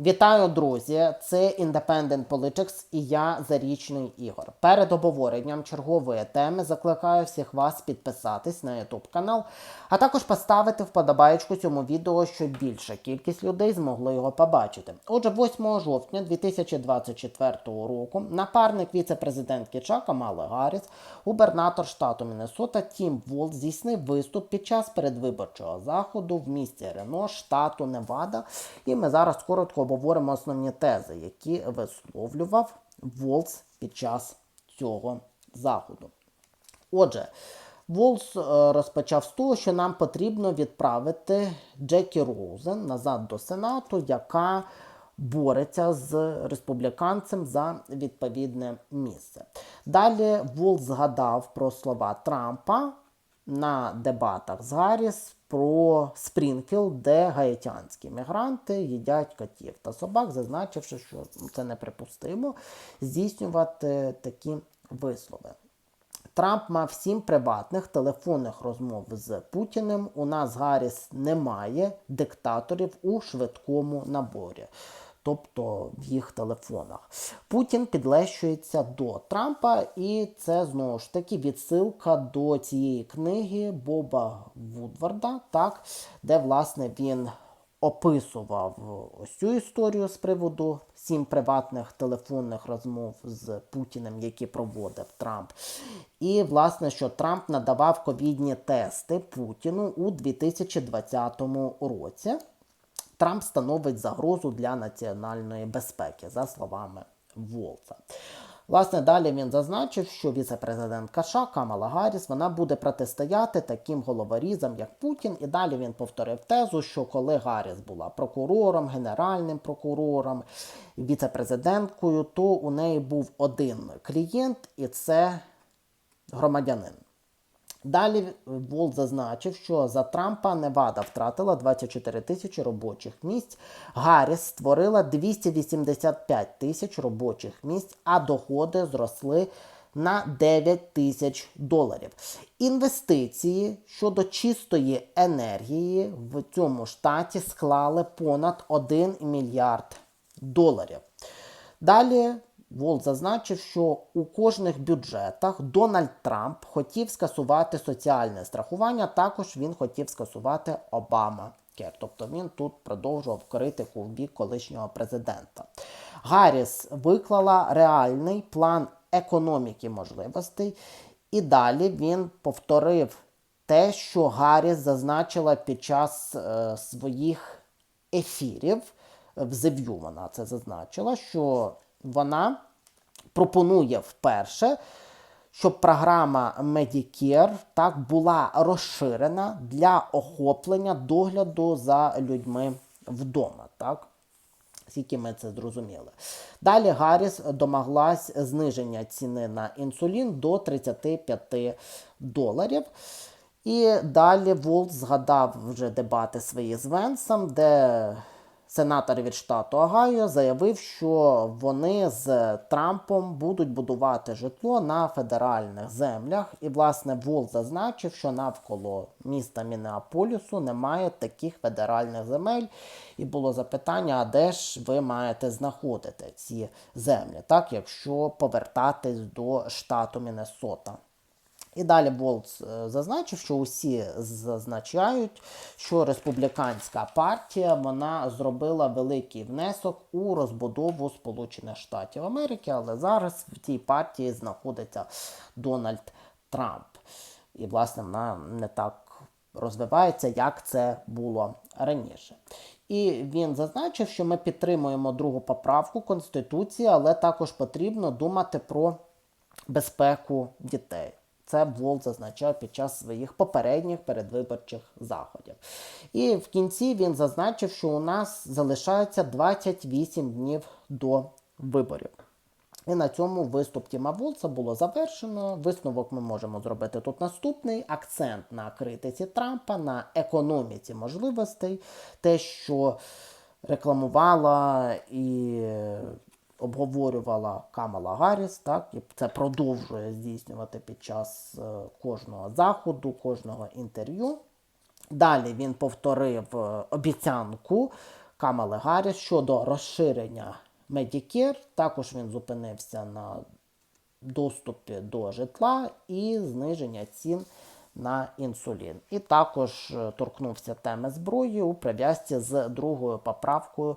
Вітаю, друзі! Це Independent Politics і я Зарічний Ігор. Перед обговоренням чергової теми закликаю всіх вас підписатись на YouTube канал, а також поставити вподобаєчку цьому відео, щоб більша кількість людей змогли його побачити. Отже, 8 жовтня 2024 року напарник віце-президентки Чака Мали Гарріс, губернатор штату Міннесота Тім Волт здійснив виступ під час передвиборчого заходу в місті Рено, штату Невада. І ми зараз коротко обговоримо основні тези, які висловлював Волц під час цього заходу. Отже, Волс е, розпочав з того, що нам потрібно відправити Джекі Роузен назад до Сенату, яка бореться з республіканцем за відповідне місце. Далі Волс згадав про слова Трампа на дебатах з Гарріс про Спрінкіл, де гаїтянські мігранти їдять котів та собак, зазначивши, що це неприпустимо здійснювати такі вислови. Трамп мав сім приватних телефонних розмов з Путіним. У нас Гарріс немає диктаторів у швидкому наборі. Тобто в їх телефонах. Путін підлещується до Трампа, і це знову ж таки відсилка до цієї книги Боба Вудварда, так, де власне він описував ось цю історію з приводу сім приватних телефонних розмов з Путіним, які проводив Трамп. І, власне, що Трамп надавав ковідні тести Путіну у 2020 році. Трамп становить загрозу для національної безпеки, за словами Волца. Власне, далі він зазначив, що віце-президент США Камала Гарріс вона буде протистояти таким головорізам, як Путін. І далі він повторив тезу, що коли Гарріс була прокурором, генеральним прокурором, віце-президенткою, то у неї був один клієнт, і це громадянин. Далі Волт зазначив, що за Трампа Невада втратила 24 тисячі робочих місць. Гарріс створила 285 тисяч робочих місць, а доходи зросли на 9 тисяч доларів. Інвестиції щодо чистої енергії в цьому штаті склали понад 1 мільярд доларів. Далі Волт зазначив, що у кожних бюджетах Дональд Трамп хотів скасувати соціальне страхування, також він хотів скасувати Обама. Тобто він тут продовжував критику в бік колишнього президента. Гарріс виклала реальний план економіки можливостей, і далі він повторив те, що Гарріс зазначила під час е, своїх ефірів в View Вона це зазначила, що вона пропонує вперше, щоб програма Medicare так була розширена для охоплення догляду за людьми вдома. Так? Скільки ми це зрозуміли. Далі Гарріс домоглась зниження ціни на інсулін до 35 доларів. І далі Волт згадав вже дебати свої з Венсом, де сенатор від штату Огайо заявив, що вони з Трампом будуть будувати житло на федеральних землях. І, власне, Волт зазначив, що навколо міста Мінеаполісу немає таких федеральних земель. І було запитання: а де ж ви маєте знаходити ці землі, так, якщо повертатись до штату Міннесота? І далі Волц зазначив, що усі зазначають, що республіканська партія вона зробила великий внесок у розбудову Сполучених Штатів Америки, але зараз в цій партії знаходиться Дональд Трамп. І, власне, вона не так розвивається, як це було раніше. І він зазначив, що ми підтримуємо другу поправку Конституції, але також потрібно думати про безпеку дітей. Це Волт зазначав під час своїх попередніх передвиборчих заходів. І в кінці він зазначив, що у нас залишається 28 днів до виборів. І на цьому виступ Тіма Волца було завершено. Висновок ми можемо зробити тут наступний: акцент на критиці Трампа, на економіці можливостей, те, що рекламувала і обговорювала Камала Гарріс, так, і це продовжує здійснювати під час е, кожного заходу, кожного інтерв'ю. Далі він повторив е, обіцянку Камали Гарріс щодо розширення Medicare. Також він зупинився на доступі до житла і зниження цін на інсулін. І також е, торкнувся теми зброї у прив'язці з другою поправкою